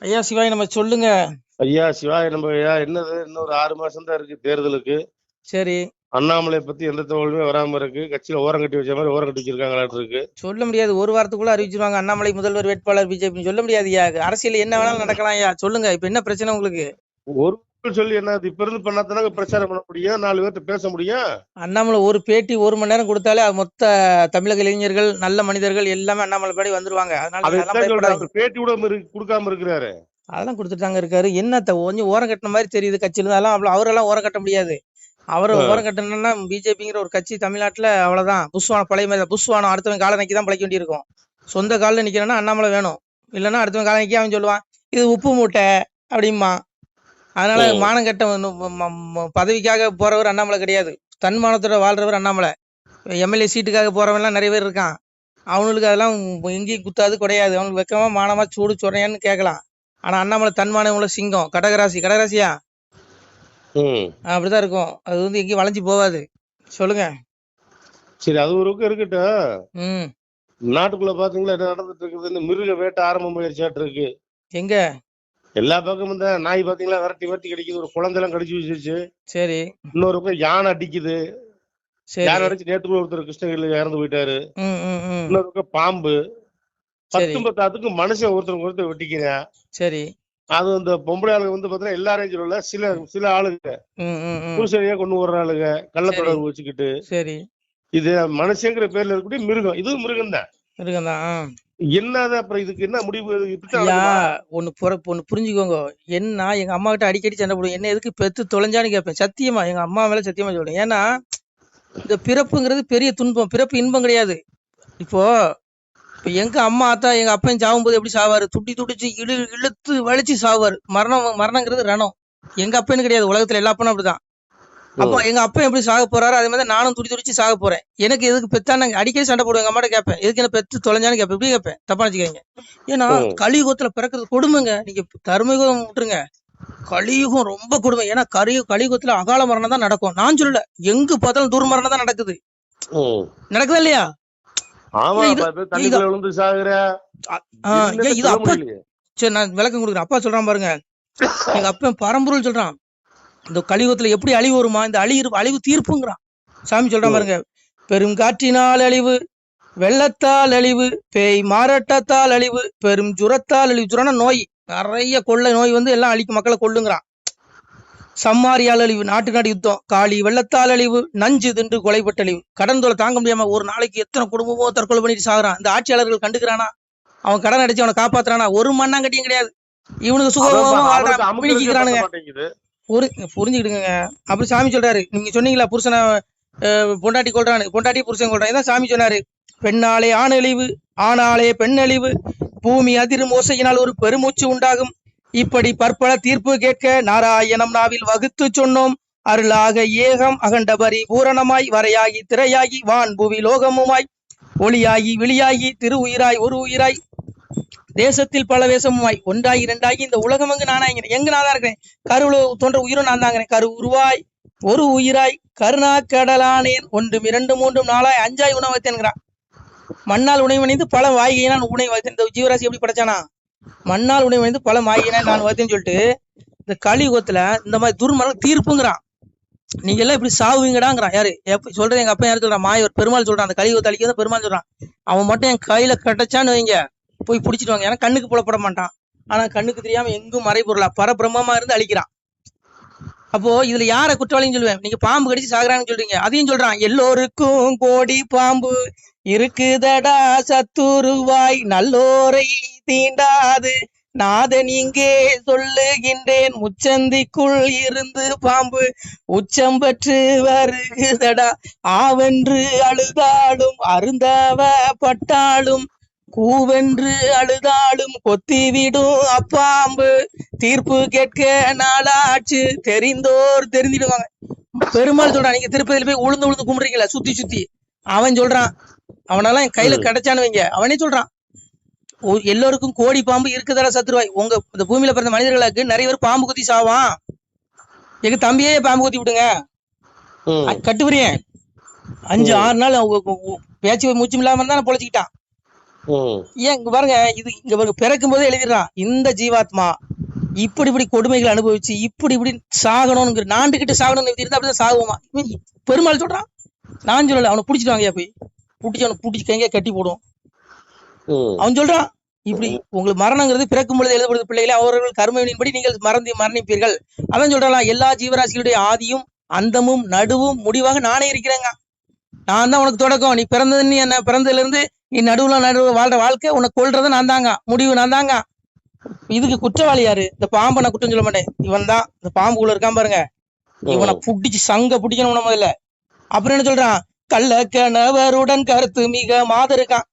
ஐயா சிவாய் நம்ம சொல்லுங்க. ஐயா சிவாய நம்ம ஐயா என்னது? இன்னும் ஒரு ஆறு மாசம் தான் இருக்கு தேர்தலுக்கு. சரி. அண்ணாமலை பத்தி எந்த தகவலுமே வராம இருக்கு. கட்சியில ஓரம் கட்டி வச்ச மாதிரி ஓரம் கட்டி வச்சிருக்காங்களாட்டு இருக்கு. சொல்ல முடியாது. ஒரு வாரத்துக்குள்ள அறிவிச்சிருவாங்க. அண்ணாமலை முதல்வர் வேட்பாளர் பிஜேபி சொல்ல முடியாது ஐயா. அரசியல் என்ன வேணாலும் நடக்கலாம் ஐயா. சொல்லுங்க. இப்ப என்ன பிரச்சனை உங்களுக்கு? ஒரு சொல்லி என்ன இப்ப இருந்து பண்ணாதானங்க பிரச்சாரம் பண்ண முடியும்? நாலு பேர்ட்ட பேச முடியும்? அண்ணாமலை ஒரு பேட்டி ஒரு மணி நேரம் கொடுத்தாலே அது மொத்த தமிழக இளைஞர்கள் நல்ல மனிதர்கள் எல்லாமே அண்ணாமலை படி வந்துருவாங்க. அதனால பேட்டி கூட கொடுக்காம இருக்கிறாரு. அதெல்லாம் கொடுத்துட்டாங்க இருக்காரு. என்னத்த கொஞ்சம் ஓரம் கட்டின மாதிரி தெரியுது கட்சியில. அதெல்லாம் அவ்வளவு அவரெல்லாம் ஓரம் கட்ட முடியாது. அவர். ஓரம் கட்டணும்னா பிஜேபிங்கிற ஒரு கட்சி தமிழ்நாட்டுல அவ்வளவுதான். புஷ்வானம் பழைய மாதிரி. புஷ்வானம் அடுத்தவன் காலை நக்கி தான் பழைக்க வேண்டியிருக்கும். சொந்த காலில் நிக்கணும்னா அண்ணாமலை வேணும். இல்லைன்னா அடுத்தவன் காலை நக்கி அவன் சொல்லுவான் இது உப்பு மூட்டை அப்படிம்பா அதனால. மானம் கட்ட ம- ம- ம- பதவிக்காக போறவர் அண்ணாமலை கிடையாது. தன்மானத்தோட வாழ்றவர் அண்ணாமலை. எம்எல்ஏ சீட்டுக்காக போறவன்லாம் நிறைய பேர் இருக்கான். அவனுக்கு அதெல்லாம் எங்கேயும் குத்தாது குடையாது. அவனுக்கு வெக்கமா மானமா சூடு சொறையான்னு கேட்கலாம். ஆனா அண்ணாமலை தன்மானம் உள்ள சிங்கம். கடகராசி. கடகராசியா? ம். அப்படிதான் இருக்கும். அது வந்து எங்கேயும் வளைஞ்சு போகாது. சொல்லுங்க. சரி அது ஒரு இருக்கட்டும். ம். நாட்டுக்குள்ள பாத்தீங்களா என்ன நடந்துட்டு இருக்குதுன்னு மிருக வேட்டை ஆரம்பம் ஆயிடுச்சாட்டு இருக்கு. எங்க? எல்லா பக்கமும் தான் நாய் பாத்தீங்களா விரட்டி விரட்டி கடிக்குது. ஒரு குழந்தைலாம் கடிச்சு வச்சிருச்சு சரி. இன்னொரு பக்கம் யானை அடிக்குது. யானை அடிச்சு நேற்று ஒருத்தர் கிருஷ்ணகிரியில இறந்து போயிட்டாரு. இன்னொரு பக்கம் பாம்பு. சரி. பத்தும் பத்தாத்துக்கு மனுஷன் ஒருத்தருக்கு ஒருத்தர் வெட்டிக்கிறேன். சரி. அது அந்த பொம்பளை ஆளுங்க வந்து பாத்தீங்கன்னா எல்லா ரேஞ்சிலும் இல்ல சில சில ஆளுங்க. புருஷனையே கொண்டு வர்ற ஆளுங்க. கள்ள. தொடர்பு வச்சுக்கிட்டு. சரி. இது மனுஷங்கிற பேர்ல இருக்கக்கூடிய மிருகம். இதுவும் மிருகம் தான் இருக்குதான் ஆ. என்னது அப்புறம் இதுக்கு என்ன முடிவு? புற ஒண்ணு புரிஞ்சுக்கோங்க. என்ன எங்க அம்மா கிட்ட அடிக்கடி சண்டை போடுவோம் என்ன எதுக்கு பெத்து தொலைஞ்சான்னு கேட்பேன். சத்தியமா எங்க அம்மா மேல சத்தியமா சொல்றேன். ஏன்னா இந்த பிறப்புங்கிறது பெரிய துன்பம். பிறப்பு இன்பம் கிடையாது. இப்போ இப்ப எங்க அம்மா அத்தா எங்க அப்பன் சாகும்போது எப்படி சாவாரு? துட்டி துடிச்சு இழு இழுத்து வலிச்சு சாவாரு. மரணம் மரணங்கிறது ரணம். எங்க அப்பன்னு கிடையாது. உலகத்துல எல்லா அப்பனும் அப்படிதான். அப்போ எங்க அப்பா எப்படி சாக போறாரு அதே மாதிரி நானும் துடி துடிச்சு சாக போறேன். எனக்கு எதுக்கு பெத்தான அடிக்கடி சண்டை போடுவேன். எங்க அம்மாட்ட கேட்பேன். எதுக்கு என்ன பெத்து தொலைஞ்சான்னு கேட்பேன். எப்படி கேட்பேன். தப்பா வச்சுக்கோங்க ஏன்னா. கலியுகத்துல பிறக்கிறது கொடுமைங்க. நீங்க தர்மயுகம் விட்டுருங்க. கலியுகம் ரொம்ப கொடுமை. ஏன்னா கரி கலியுகத்துல அகால மரணம் தான் நடக்கும். நான் சொல்லல. எங்க பார்த்தாலும் துர்மரணம் தான் நடக்குது. நடக்குதா இல்லையா? இது- அப்பா. சரி நான் விளக்கம் கொடுக்குறேன். அப்பா சொல்றான் பாருங்க. எங்க அப்பன் பரம்பொருள் சொல்றான். இந்த கலியுகத்துல எப்படி அழிவு வருமா? இந்த அழிவு அழிவு தீர்ப்புங்கிறான். சாமி சொல்றான் பாருங்க பெரும் காற்றினால் அழிவு வெள்ளத்தால் அழிவு பேய் மாரட்டத்தால் அழிவு பெரும் ஜுரத்தால் அழிவு. ஜுரம்னா நோய். நிறைய கொள்ளை நோய் வந்து எல்லாம் அழிக்கும் மக்களை கொல்லுங்கிறான். சம்மாரியால் அழிவு நாட்டு நாடு யுத்தம். காளி வெள்ளத்தால் அழிவு நஞ்சு தின்று கொலைப்பட்ட அழிவு. கடன் தொலை தாங்க முடியாம ஒரு நாளைக்கு எத்தனை குடும்பமோ தற்கொலை பண்ணிட்டு சாகுறான். இந்த ஆட்சியாளர்கள் கண்டுக்கிறானா? அவன் கடன் அடிச்சு அவனை காப்பாத்துறானா? ஒரு மண்ணாங்கட்டியும் கிடையாது. இவனுக்கு அவனுக்கு வாழ்றான். புரி புரிஞ்சுக்கிடுங்க அப்படி சாமி சொல்றாரு. நீங்க சொன்னீங்களா புருஷனை பொண்டாட்டி கொள்றான்னு பொண்டாட்டி புருஷன் கொள்றான் இதான் சாமி சொன்னாரு. பெண்ணாலே ஆண் அழிவு ஆணாலே பெண் அழிவு. பூமி அதிரும் ஓசையினால் ஒரு பெருமூச்சு உண்டாகும். இப்படி பற்பல தீர்ப்பு கேட்க நாராயணம் நாவில் வகுத்து சொன்னோம். அருளாக ஏகம் அகண்டபரி பூரணமாய் வரையாகி திரையாகி வான் புவி லோகமுமாய். ஒளியாகி விழியாகி திரு உயிராய் ஒரு உயிராய் தேசத்தில் பல வேசமுமாய் ஒன்றாகி இரண்டாகி இந்த உலகம் எங்கு நானாகிறேன் எங்க நான் தான் இருக்கிறேன் கருவுல தோன்ற உயிரும் நான் தாங்கிறேன் கரு உருவாய் ஒரு உயிராய் கருணா கடலானேன். ஒன்றும் இரண்டு மூன்றும் நாளாய் அஞ்சாய் உணவு மண்ணால் உணவு அணிந்து பல நான் உணவு வைத்தேன். இந்த ஜீவராசி எப்படி படைச்சானா? மண்ணால் உணவணிந்து பல வாய்கையினால் நான் வைத்தேன்னு சொல்லிட்டு இந்த கலியுகத்துல இந்த மாதிரி துர்மரம் தீர்ப்புங்கிறான். நீங்க எல்லாம் இப்படி சாவுவீங்கடாங்கிறான். யாரு? எப்ப சொல்றது எங்க அப்பா யாரு சொல்றான்? மாயவர் பெருமாள் சொல்றான். அந்த கலியுகத்தை அழிக்க பெருமாள் சொல்றான். அவன் மட்டும் என் கையில கிடைச்சான்னு வைங்க. போய் பிடிச்சிட்டு வாங்க. ஏன்னா கண்ணுக்கு புலப்பட மாட்டான். ஆனா கண்ணுக்கு தெரியாம எங்கும் மறைபொருளா பரபிரம்மமா இருந்து அழிக்கிறான். அப்போ இதுல யார குற்றவாளின்னு சொல்லுவேன்? நீங்க பாம்பு கடிச்சு சாகுறான்னு சொல்றீங்க. அதையும் சொல்றான். எல்லோருக்கும் கோடி பாம்பு இருக்குதடா சத்துருவாய் நல்லோரை தீண்டாது. நாதன் இங்கே சொல்லுகின்றேன். முச்சந்திக்குள் இருந்து பாம்பு உச்சம் பெற்று வருகுதடா. ஆவென்று அழுதாலும் அருந்தவ பட்டாலும் கூவென்று அழுதாலும் கொத்திவிடும் அப்பாம்பு. தீர்ப்பு கேட்க நாளாச்சு. தெரிந்தோர் தெரிஞ்சிடுவாங்க பெருமாள் சொல்றான் நீங்க திருப்பதியில போய் உளுந்து உளுந்து கும்பிடுறீங்களா சுத்தி சுத்தி. அவன் சொல்றான் அவனெல்லாம் என் கையில. கிடைச்சான்னு வைங்க. அவனே சொல்றான் எல்லோருக்கும் கோடி பாம்பு இருக்குதடா சத்துருவாய். உங்க இந்த பூமியில பிறந்த மனிதர்களுக்கு நிறைய பேர் பாம்பு குத்தி சாவான் எங்க தம்பியே பாம்பு குத்தி விடுங்க. கட்டுவரியன் அஞ்சு. ஆறு நாள் பேச்சு மூச்சும் இல்லாம தான் பொழைச்சிக்கிட்டான். ஏன் இங்க பாருங்க இது இங்க பாருங்க பிறக்கும் போதே எழுதிடுறான் இந்த ஜீவாத்மா இப்படி இப்படி கொடுமைகள் அனுபவிச்சு இப்படி இப்படி சாகணும்ங்கிற நாண்டுகிட்டு சாகணும்னு இருந்தா அப்படிதான் சாகுமா பெருமாள் சொல்றான். நான் சொல்லல அவனை பிடிச்சிட்டு போய். பிடிச்சி அவனை பிடிச்சி கைங்க கட்டி போடும். அவன் சொல்றான் இப்படி உங்களுக்கு மரணங்கிறது பிறக்கும் பொழுது எழுதப்படுது பிள்ளைகளே அவர்கள் கர்மவினின்படி நீங்கள் மறந்து மரணிப்பீர்கள். அதான் சொல்றான் எல்லா ஜீவராசிகளுடைய ஆதியும் அந்தமும் நடுவும் முடிவாக நானே இருக்கிறேங்க. நான் தான் உனக்கு தொடக்கம். நீ பிறந்தது நீ என்ன பிறந்ததுல இருந்து நீ நடுவுல நடுவு வாழ்ற வாழ்க்கை உனக்கு கொள்றது நான் தாங்க. முடிவு நான் தாங்க. இதுக்கு குற்றவாளி யாரு? இந்த பாம்பை நான் குற்றம் சொல்ல மாட்டேன். இவன் தான் இந்த பாம்புக்குள்ள இருக்கான் பாருங்க. இவனை புடிச்சு சங்க பிடிக்கணும் முதல்ல அப்புறம் என்ன சொல்றான்? கள்ள கணவருடன் கருத்து மிக மாத இருக்கான்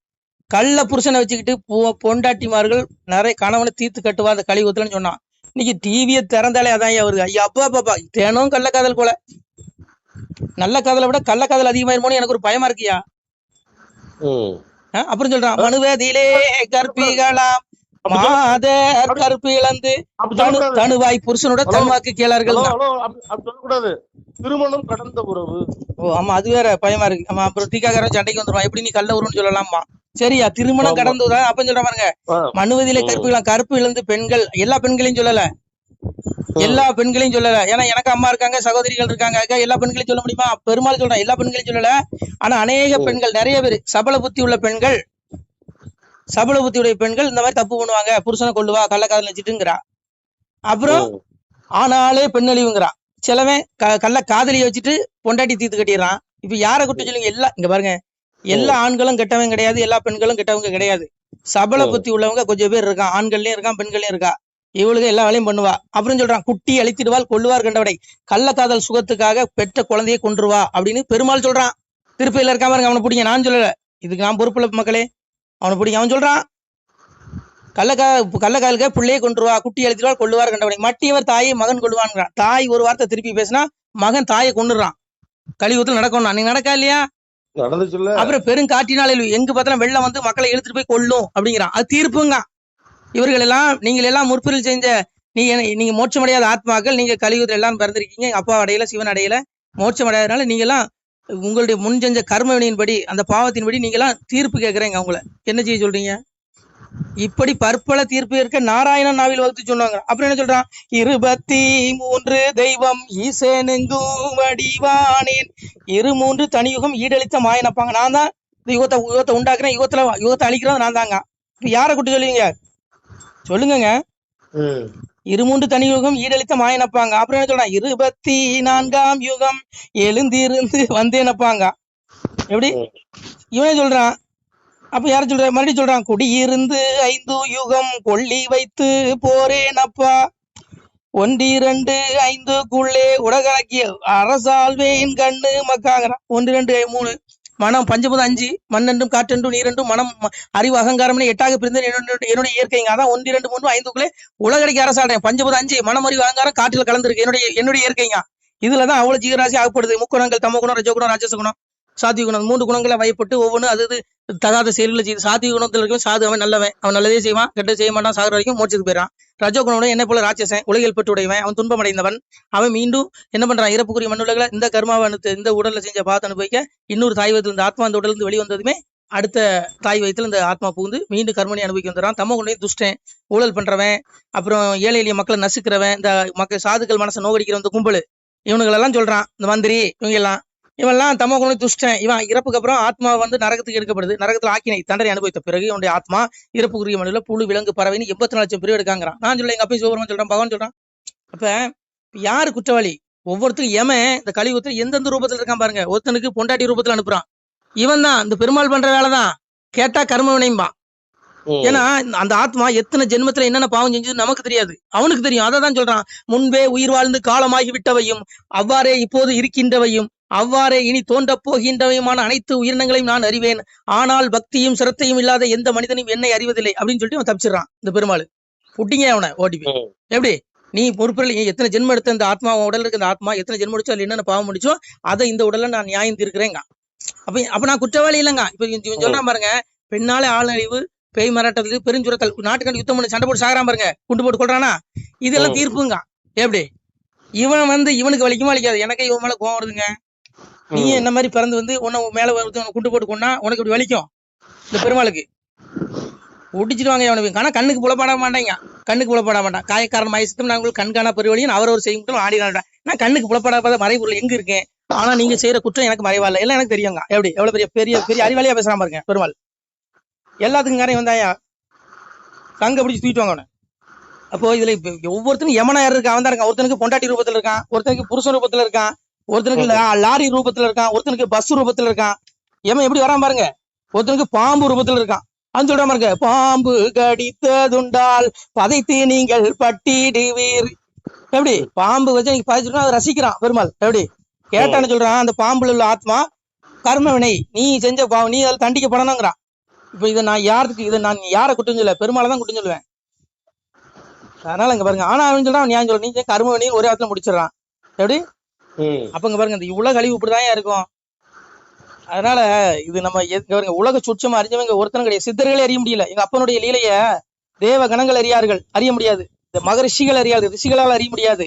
கள்ள புருஷனை வச்சுக்கிட்டு பொ- பொண்டாட்டிமார்கள் நிறைய கணவனை தீர்த்து கட்டுவா அந்த கழிவுத்துலன்னு சொன்னான். இன்னைக்கு டிவியை திறந்தாலே அதான் வருது. ஐயா அப்பா பாப்பா தினம் கள்ளக்காதல் போல. நல்ல காதலை விட கள்ளக்காதல் அதிகமாயிருமோன்னு எனக்கு ஒரு பயமா இருக்கியா? அப்புறம் சொல்றான் மனுவதிலே கற்பிகளாம் மாதர் கற்பு இழந்து. தனுவாய் புருஷனோட. தன்வாக்கு கேளார்கள் சொல்லக்கூடாது. திருமணம் கடந்த உறவு. ஓ ஆமா அது வேற பயமா இருக்கு. ஆமா அப்புறம் டீக்காக்காரன் சண்டைக்கு வந்துருவான். எப்படி நீ கள்ள உருன்னு சொல்லலாமா? சரியா திருமணம் ஆமா. கடந்ததா? அப்ப சொல்ற பாருங்க. மனுவதிலே. கற்பிகளாம் கற்பு இழந்து பெண்கள் எல்லா பெண்களையும் சொல்லல. எல்லா பெண்களையும் சொல்லல. ஏன்னா எனக்கு அம்மா இருக்காங்க சகோதரிகள் இருக்காங்க. அக்கா, எல்லா பெண்களையும் சொல்ல முடியுமா? பெருமாள் சொல்றேன் எல்லா பெண்களையும் சொல்லல. ஆனா அநேக. பெண்கள் நிறைய பேர் சபல புத்தி உள்ள பெண்கள் சபல புத்தி உடைய பெண்கள் இந்த மாதிரி தப்பு பண்ணுவாங்க. புருஷனை கொள்ளுவா கள்ளக்காதல் வச்சுட்டுங்கிறா. அப்புறம். ஆனாலே பெண்ணழிவுங்கிறான் சிலவன் க- கள்ள காதலியை வச்சுட்டு பொண்டாட்டி தீர்த்து கட்டிடுறான். இப்ப யாரை குட்டி சொல்லுங்க எல்லா இங்க பாருங்க. எல்லா ஆண்களும் கெட்டவங்க கிடையாது எல்லா பெண்களும் கெட்டவங்க கிடையாது. சபல. புத்தி உள்ளவங்க கொஞ்சம் பேர் இருக்கான். ஆண்கள்லயும் இருக்கான் பெண்கள்லயும் இருக்கா இவளுக்கு எல்லா வேலையும் பண்ணுவா. அப்புறம் சொல்றான் குட்டி அழித்திடுவாள் கொள்ளுவார் கண்டவடை கள்ளக்காதல் சுகத்துக்காக பெற்ற குழந்தையை கொன்றுவா அப்படின்னு பெருமாள் சொல்றான். திருப்பதியில இருக்காம பாருங்க அவனை பிடிங்க நான் சொல்லல. இதுக்கு நான் பொறுப்புல மக்களே. அவனை பிடிங்க அவன் சொல்றான். கள்ளக்கா கள்ளக்காலுக்க பிள்ளையை கொன்றுவா குட்டி அழித்திடுவாள் கொள்ளுவார் கண்டவனை மட்டியவர் தாயை மகன் கொள்ளுவான்ங்கிறான் தாய் ஒரு வார்த்தை திருப்பி பேசினா மகன் தாயை கொன்னுறான். கலியுகத்தில் நடக்கணும் அன்னைக்கு நடக்கா இல்லையா? அப்புறம் பெரும் காற்றினால எங்க பார்த்தாலும் வெள்ளம் வந்து மக்களை இழுத்துட்டு போய் கொல்லும் அப்படிங்கிறான். அது தீர்ப்புங்க. இவர்கள் எல்லாம் நீங்கள் எல்லாம் முற்பிரில் செஞ்ச நீங்க நீங்க மோட்சமடையாத ஆத்மாக்கள் நீங்க கலியுகத்தில் எல்லாம் பிறந்திருக்கீங்க அப்பா அடையில சிவன் அடையில மோட்சம் அடையாதனால நீங்க எல்லாம் உங்களுடைய முன் செஞ்ச கர்மவினையின்படி அந்த பாவத்தின்படி நீங்க எல்லாம் தீர்ப்பு கேட்கறீங்க அவங்கள. என்ன செய்ய சொல்றீங்க? இப்படி பற்பல தீர்ப்பு இருக்க நாராயணன் நாவில் வகுத்து சொன்னாங்க. அப்புறம் என்ன சொல்றான்? இருபத்தி மூன்று தெய்வம் ஈசனெங்கும் வடிவானேன் இரு மூன்று தனியுகம் ஈடளித்த மாயனப்பாங்க நான் தான் யுகத்தை யுகத்தை உண்டாக்குறேன் யுகத்துல யுகத்தை அழிக்கிறது நான் தாங்க. இப்ப யாரை கூட்டு சொல்லுவீங்க? சொல்லுங்கங்க. இருமூன்று தனி யுகம் ஈடளித்த மாயனப்பாங்க. அப்புறம் என்ன சொல்றான்? இருபத்தி நான்காம் யுகம் எழுந்திருந்து வந்தேனப்பாங்க. எப்படி. இவனே சொல்றான். அப்ப யார சொல்ற? மறுபடியும் சொல்றான் குடியிருந்து ஐந்து யுகம் கொள்ளி வைத்து போரேனப்பா ஒன்றிரண்டு ஐந்துக்குள்ளே உலகாக்கிய அரசால்வேன் கண்ணு மக்காங்கிறான். ஒன்று ரெண்டு மூணு. மனம் பஞ்சபூதம் அஞ்சு மண்ணென்றும் காற்றென்றும் நீரென்றும் மனம் அறிவு அகங்காரம் எட்டாக பிரிந்து என்னுடைய இயற்கைங்க. அதான் ஒன்று இரண்டு மூன்று ஐந்துக்குள்ளே உலகடைக்கு அரசாடுறேன். பஞ்சபூதம் அஞ்சு மனம் அறிவு அகங்காரம் காற்றில் கலந்துருக்கு. என்னுடைய என்னுடைய இயற்கைங்க. இதுலதான் அவ்வளவு ஜீவராசி ஆகப்படுது. முக்குணங்கள் தமகுணம் ரஜகுணம் ராஜசகுணம். சாத்விக குணம். மூன்று குணங்களை வயப்பட்டு ஒவ்வொன்றும் அது அது தகாத செயல்களை செய்து சாத்விக குணத்துல இருக்கும் சாது அவன் நல்லவன். அவன் நல்லதே செய்வான் கெட்ட செய்ய மாட்டான் சாகிற வரைக்கும் மோட்சத்துக்கு ரஜோ ரஜகுணம் என்ன போல ராட்சசன் உலகில் பெற்று உடையவன் அவன் துன்பம் அடைந்தவன் அவன் மீண்டும் என்ன பண்றான்? இறப்புக்குரிய மண்ணுலகில் இந்த கர்மாவை இந்த உடல்ல செஞ்ச பாத்து அனுபவிக்க இன்னொரு தாய் வயதில் இந்த ஆத்மா அந்த உடலிருந்து வெளிவந்ததுமே அடுத்த தாய் வயத்தில் இந்த ஆத்மா புகுந்து மீண்டும் கர்மனை அனுபவிக்க வந்துடுறான். தம்ம கொண்டு துஷ்டன் ஊழல் பண்றவன் அப்புறம் ஏழை எளிய மக்களை நசுக்கிறவன் இந்த மக்கள் சாதுக்கள் மனசை நோகடிக்கிற இந்த கும்பல். இவனுங்களெல்லாம் சொல்றான் இந்த மந்திரி இவங்க எல்லாம் இவன்லாம் தமோ குணம் துஷ்டன். இவன் இறப்புக்கு அப்புறம் ஆத்மா வந்து நரகத்துக்கு எடுக்கப்படுது. நரகத்துல ஆக்கினை தண்டனை அனுபவித்த பிறகு இவனுடைய ஆத்மா இறப்புக்குரிய மனுல புழு விலங்கு பறவைன்னு எண்பத்தி நாலு லட்சம் பேர் எடுக்காங்கிறான் நான் சொல்ல எங்க அப்பயும் சிவபெருமான் சொல்றான் பகவான் சொல்றான். அப்ப யாரு குற்றவாளி? ஒவ்வொருத்தரும் எமன் இந்த கலியுகத்தில் எந்தெந்த ரூபத்துல இருக்கான் பாருங்க. ஒருத்தனுக்கு பொண்டாட்டி ரூபத்துல அனுப்புறான். இவன் தான் இந்த பெருமாள் பண்ற வேலைதான். கேட்டா கர்ம வினையும்பான் ம். ஏன்னா அந்த ஆத்மா எத்தனை ஜென்மத்துல என்னென்ன பாவம் செஞ்சது நமக்கு தெரியாது. அவனுக்கு தெரியும். அதை தான் சொல்றான். முன்பே உயிர் வாழ்ந்து காலமாகி விட்டவையும் அவ்வாறே இப்போது இருக்கின்றவையும் அவ்வாறே இனி தோன்றப் போகின்றவையுமான அனைத்து உயிரினங்களையும் நான் அறிவேன். ஆனால் பக்தியும் சிரத்தையும் இல்லாத எந்த மனிதனும் என்னை அறிவதில்லை அப்படின்னு சொல்லிட்டு அவன் தப்பிச்சிடறான் இந்த பெருமாள். புட்டிங்க அவனை ஓடிபி. எப்படி? நீ பொறுப்பில் எத்தனை ஜென்மம் எடுத்த இந்த ஆத்மா உன் உடல்ல இருக்க இந்த ஆத்மா எத்தனை ஜென்மம் முடிச்சோ என்னென்ன பாவம் முடிச்சோ அதை இந்த உடல்ல நான் நியாயம் தீர்க்கிறேங்க அப்ப அப்ப நான் குற்றவாளி இல்லைங்க. இப்ப இவன் சொல்றான் பாருங்க பெண்ணாலே ஆளழிவு பேய் மிரட்டதுக்கு பெருஞ்சுரத்தல் நாட்டுக்காண்டி யுத்தம் பண்ணி சண்டை போட்டு சாகுறான் பாருங்க குண்டு போட்டு கொள்றானா இதெல்லாம். தீர்ப்புங்க. எப்படி? இவன் வந்து இவனுக்கு வலிக்குமா வலிக்காது? எனக்கு இவன் மேல கோவம் வருதுங்க. நீ. என்ன மாதிரி பிறந்து வந்து உன்னை உன் மேல வந்து உன்னை குண்டு போட்டு கொண்டா உனக்கு இப்படி வலிக்கும்? இந்த பெருமாளுக்கு. ஒடிச்சிடுவாங்க அவனுக்கு ஆனால் கண்ணுக்கு புலப்பட மாட்டாங்க. கண்ணுக்கு புலப்பட மாட்டான். காயக்காரன் மயசத்தும் நான் உங்களுக்கு கண்காணா பெருவழியும் அவர் ஒரு செய்யும் ஆடி காட்டான் நான் கண்ணுக்கு புலப்படாத மறைபொருள் எங்க இருக்கேன்? ஆனா நீங்க செய்யற குற்றம் எனக்கு மறைவா இல்லை. எல்லாம் எனக்கு தெரியுங்க எப்படி? எவ்வளவு பெரிய பெரிய பெரிய அறிவாளியா பேசுறாம இருக்கேன் பெருமாள். எல்லாத்துக்கும் காரையும் வந்தாயா கங்க பிடிச்சி தூக்கிட்டு வாங்க. அப்போ இதுல இப்ப ஒவ்வொருத்தனுக்கும் யமனா யார் இருக்கா? அவன் தான் இருக்கான். ஒருத்தனுக்கு பொண்டாட்டி ரூபத்துல இருக்கான். ஒருத்தனுக்கு புருஷன் ரூபத்துல இருக்கான். ஒருத்தனுக்கு லாரி ரூபத்துல இருக்கான் ஒருத்தனுக்கு பஸ் ரூபத்துல இருக்கான். எமன் எப்படி வரான் பாருங்க? ஒருத்தனுக்கு பாம்பு ரூபத்துல இருக்கான். அது சொல்ற பாருங்க பாம்பு கடித்ததுண்டால் பதைத்து நீங்கள் பட்டிடுவீர். எப்படி? பாம்பு வச்சு நீங்க பதிச்சுட்டா அதை ரசிக்கிறான் பெருமாள். எப்படி? கேட்டான்னு சொல்றான் அந்த பாம்புல உள்ள ஆத்மா கர்மவினை நீ செஞ்ச பாவம் நீ அதில் தண்டிக்கப்படணுங்கிறான். இப்ப இதை நான் யாருக்கு இதை நான் யாரை குற்றம் சொல்ல பெருமாளை தான் குற்றம் சொல்லுவேன். அதனால இங்க பாருங்க ஆனா அவன் சொல்றான் நியாயம் சொல்ற நீ கர்மவினை ஒரே இடத்துல முடிச்சிடறான். எப்படி? அப்பங்க பாருங்க இந்த உலக அழிவு இப்படிதான் இருக்கும். அதனால இது நம்ம பாருங்க உலக சுட்சமா அறிஞ்சவங்க ஒருத்தனும் கிடையாது. சித்தர்களே அறிய முடியல. எங்க அப்பனுடைய லீலைய தேவ கணங்கள் அறியார்கள். அறிய முடியாது. இந்த மகரிஷிகள் அறியாது. ரிஷிகளால் அறிய முடியாது.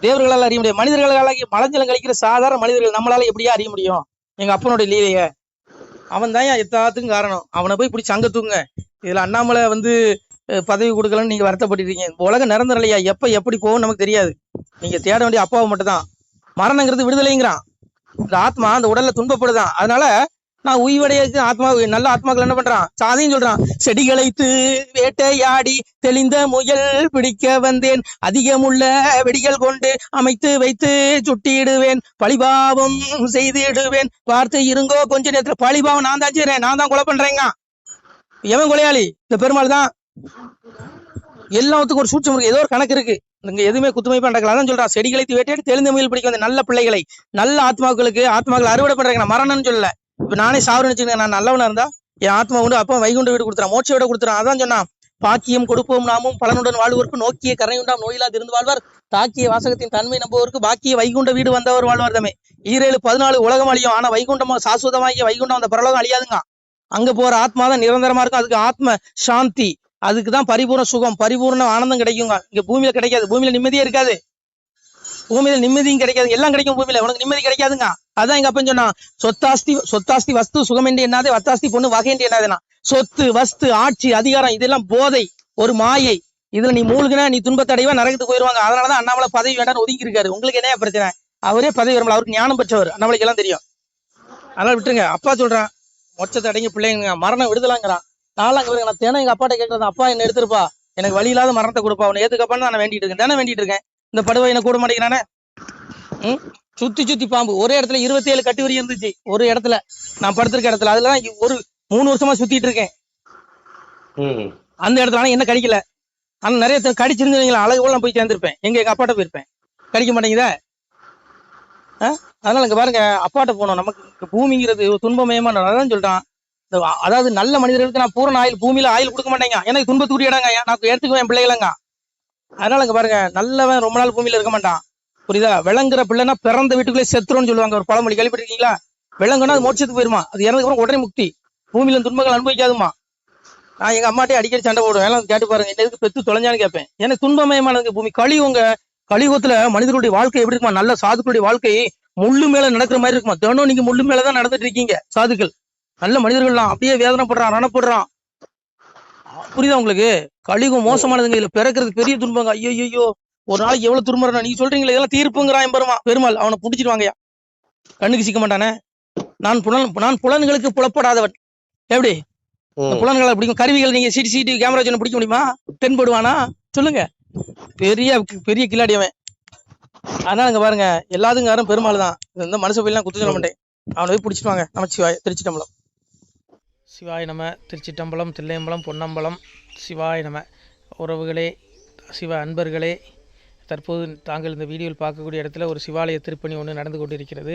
தேவர்களால் அறிய முடியாது. மனிதர்களால் மலஞ்சலம் கழிக்கிற சாதாரண மனிதர்கள் நம்மளால எப்படியா அறிய முடியும்? எங்க அப்பனுடைய லீலைய. அவன் தான் எல்லாத்துக்கும் காரணம். அவனை போய் பிடிச்சி அங்க தூங்க இதுல அண்ணாமலை வந்து பதவி கொடுக்கலன்னு நீங்க வருத்தப்பட்டுருக்கீங்க இந்த உலகம் நிரந்தரம் இல்லையா எப்ப எப்படி போகும் நமக்கு தெரியாது. நீங்க தேட வேண்டிய அப்பாவை மட்டும் தான் மரணங்கிறது விடுதலைங்கிறான். இந்த ஆத்மா அந்த உடல்ல துன்பப்படுதான். அதனால நான் உய்வடைய ஆத்மா நல்ல ஆத்மாக்கள் என்ன பண்றான்? சாதையும் சொல்றான். செடிகளைத்து வேட்டையாடி தெளிந்த முயல் பிடிக்க வந்தேன். அதிகமுள்ள வெடிகள் கொண்டு அமைத்து வைத்து சுட்டிடுவேன். பழிபாவம் செய்திடுவேன். பார்த்து இருங்கோ கொஞ்ச நேரத்துல பழிபாவம் நான் தான் செய்றேன். நான் தான் கொலை பண்றேங்க. எவன் கொலையாளி? இந்த பெருமாள் தான். எல்லாத்துக்கும் ஒரு சூட்சம் இருக்கு. ஏதோ ஒரு கணக்கு இருக்கு. இங்க எதுவுமே குத்துமை பண்றாங்க அதான் சொல்றான் செடிகளை வேட்டையாடி தெளிந்த முயல் பிடிக்க வந்த நல்ல பிள்ளைகளை நல்ல ஆத்மாக்களுக்கு ஆத்மாக்களை அறுவடை பண்றாங்க நான் மரணம்னு சொல்லல. இப்ப நானே சாவரம் வச்சுக்கேன் நான் நல்லவனா இருந்தா என் ஆத்மா உண்டு அப்பா வைகுண்ட வீடு கொடுத்துறான் மோட்ச வீடு கொடுத்துறான் அதான் சொன்னான் பாக்கியம் கொடுப்போம் நாமும் பலனுடன் வாழ்வோருக்கு நோக்கிய கரையுண்டாம் நோயிலா திருந்து வாழ்வார். தாக்கிய வாசகத்தின் தன்மை நம்புவோருக்கு பாக்கிய வைகுண்ட வீடு வந்தவர் வாழ்வார் தமே ஈரேழு பதினாலு உலகம் அழியும். ஆனா வைகுண்டமா சாஸ்வதமாகிய வைகுண்டம் அந்த பரலோகம் அழியாதுங்க. அங்க போற ஆத்மா தான் நிரந்தரமா இருக்கும். அதுக்கு ஆத்ம சாந்தி அதுக்கு தான் பரிபூர்ண சுகம் பரிபூர்ண ஆனந்தம் கிடைக்குங்க. இங்க பூமியில கிடைக்காது. பூமியில நிம்மதியே இருக்காது. பூமியில நிம்மதியும் கிடைக்காது. எல்லாம் கிடைக்கும் பூமியில. உனக்கு நிம்மதி கிடைக்காதுங்க. அதான் எங்க அப்பன் சொன்னான். சொத்தாஸ்தி சொத்தாஸ்தி வஸ்து சுகம் என்று என்னாதே? வத்தாஸ்தி பொண்ணு வகை என்று சொத்து வஸ்து ஆட்சி அதிகாரம் இதெல்லாம் போதை ஒரு மாயை. இதுல நீ மூழ்கினா நீ துன்பத்தடைவா நரகத்துக்கு போயிருவாங்க. அதனாலதான் அண்ணாமலை பதவி வேண்டாம்னு ஒதுங்கி இருக்காரு. உங்களுக்கு என்ன பிரச்சனை? அவரே பதவி வரும்ல அவருக்கு ஞானம் பெற்றவர். அண்ணாமலைக்கு எல்லாம் தெரியும். அதனால விட்டுருங்க. அப்பா சொல்றான் மொச்சத்தை அடங்கி பிள்ளைங்க மரணம் விடுதலாங்கிறான். நாலாம் அங்க நான் தினம் எங்க அப்பாட்ட கேட்கறது அப்பா என்ன எடுத்துருப்பா. எனக்கு வழி இல்லாத மரணத்தை கொடுப்பா. அவனை ஏத்துக்கப்பான்னு நான் வேண்டிட்டு இருக்கேன். தினம் வேண்டிட்டு இருக்கேன்? இந்த படுவை என்ன கூட மாட்டேங்கிறானே? ம்? சுத்தி சுத்தி பாம்பு. ஒரே இடத்துல இருபத்தி ஏழு கட்டு வரி இருந்துச்சு. ஒரு இடத்துல. நான் படுத்திருக்க இடத்துல. அதுல தான் ஒரு மூணு வருஷமா சுத்திட்டு இருக்கேன். அந்த இடத்துல ஆனா என்ன கடிக்கல? ஆனா நிறைய கடிச்சிருந்தீங்களா? அழகு நான் போய் சேர்ந்திருப்பேன். எங்க எங்க அப்பாட்ட போயிருப்பேன் கடிக்க மாட்டேங்குதா? அதனால இங்க பாருங்க அப்பாட்ட போனோம். நமக்கு பூமிங்கிறது ஒரு துன்பமயமான அதான் அ- அதாவது நல்ல மனிதர்களுக்கு நான் பூரண ஆயில் பூமியில ஆயில் கொடுக்க மாட்டேங்க. எனக்கு துன்பத்துக்குரிய இடங்க நான் எடுத்துக்குவேன் என் பிள்ளைகளங்க அதனால இங்க பாருங்க நல்லவன் ரொம்ப நாள் பூமியில இருக்க மாட்டான். புரியுதா? விளங்குற பிள்ளைனா பிறந்த வீட்டுக்குள்ளே செத்துரும்னு சொல்லுவாங்க. ஒரு பழமொழி கேள்விப்பட்டிருக்கீங்களா? விலங்குனா அது மோட்சத்துக்கு போயிருமா? அது இறந்ததுக்கு அப்புறம் உடனே முக்தி. பூமியில துன்பங்கள் அனுபவிக்காதுமா நான் எங்க அம்மாட்டே அடிக்கடி சண்டை போடுவேன். எல்லாம் கேட்டு பாருங்க என்ன எதுக்கு பெத்து தொலைஞ்சான்னு கேட்பேன். எனக்கு துன்பமயமானது பூமி. கழிவுங்க கலியுகத்துல மனிதர்களுடைய வாழ்க்கை எப்படி இருக்குமா? நல்ல சாதுக்களுடைய வாழ்க்கை முள்ளு மேல நடக்கிற மாதிரி இருக்குமா? தினம் நீங்க முள்ளு மேலதான் நடந்துட்டு இருக்கீங்க சாதுக்கள். நல்ல மனிதர்கள்லாம் அப்படியே வேதனைப்படுறான் ரணப்படுறான். புரியுதா உங்களுக்கு? கலியுகம் மோசமானதுங்க இதுல பிறக்கிறது பெரிய துன்பங்க. ஐயோ ஐயோ ஒரு நாளைக்கு எவ்வளவு துன்பம் நீங்க சொல்றீங்களா இதெல்லாம் தீர்ப்புங்கிறான் பெருமா. பெருமாள் அவனை புடிச்சிருவாங்கயா கண்ணுக்கு சிக்க மாட்டானே. நான் புலன் நான் புலன்களுக்கு புலப்படாதவன். எப்படி. புலன்களை பிடிக்கும். கருவிகள் நீங்க சிடி சிடி கேமரா வச்சு பிடிக்க முடியுமா? தென்படுவானா? சொல்லுங்க. பெரிய பெரிய கில்லாடி அவன். அதனால இங்க பாருங்க எல்லாத்துக்கும் யாரும் பெருமாள் தான். இந்த மனுஷ போயெல்லாம் குத்து சொல்ல மாட்டேன். அவனை போய் பிடிச்சிட்டு வாங்க. நமச்சிவாய் திருச்சிட்டம்பலம். சிவாய நம. திருச்சிட்டம்பலம் தில்லையம்பலம் பொன்னம்பலம். சிவாய நம. உறவுகளே சிவ அன்பர்களே தற்போது தாங்கள் இந்த வீடியோவில் பார்க்கக்கூடிய இடத்துல ஒரு சிவாலய திருப்பணி ஒன்று நடந்து கொண்டிருக்கிறது.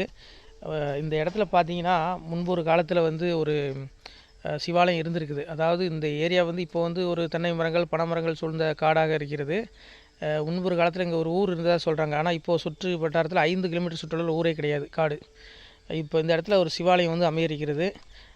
இந்த இடத்துல பார்த்தீங்கன்னா முன்பு ஒரு காலத்தில் வந்து ஒரு சிவாலயம் இருந்திருக்குது. அதாவது இந்த ஏரியா வந்து இப்போ வந்து ஒரு தென்னை மரங்கள் பனைமரங்கள் சூழ்ந்த காடாக இருக்கிறது. முன்பொரு முன்பு ஒரு காலத்தில் இங்கே ஒரு ஊர் இருந்ததாக சொல்கிறாங்க ஆனால் இப்போது சுற்று வட்டாரத்தில் ஐந்து கிலோமீட்டர் சுற்றுலாவில் ஊரே கிடையாது காடு. இப்போ இந்த இடத்துல ஒரு சிவாலயம் வந்து அமையிருக்கிறது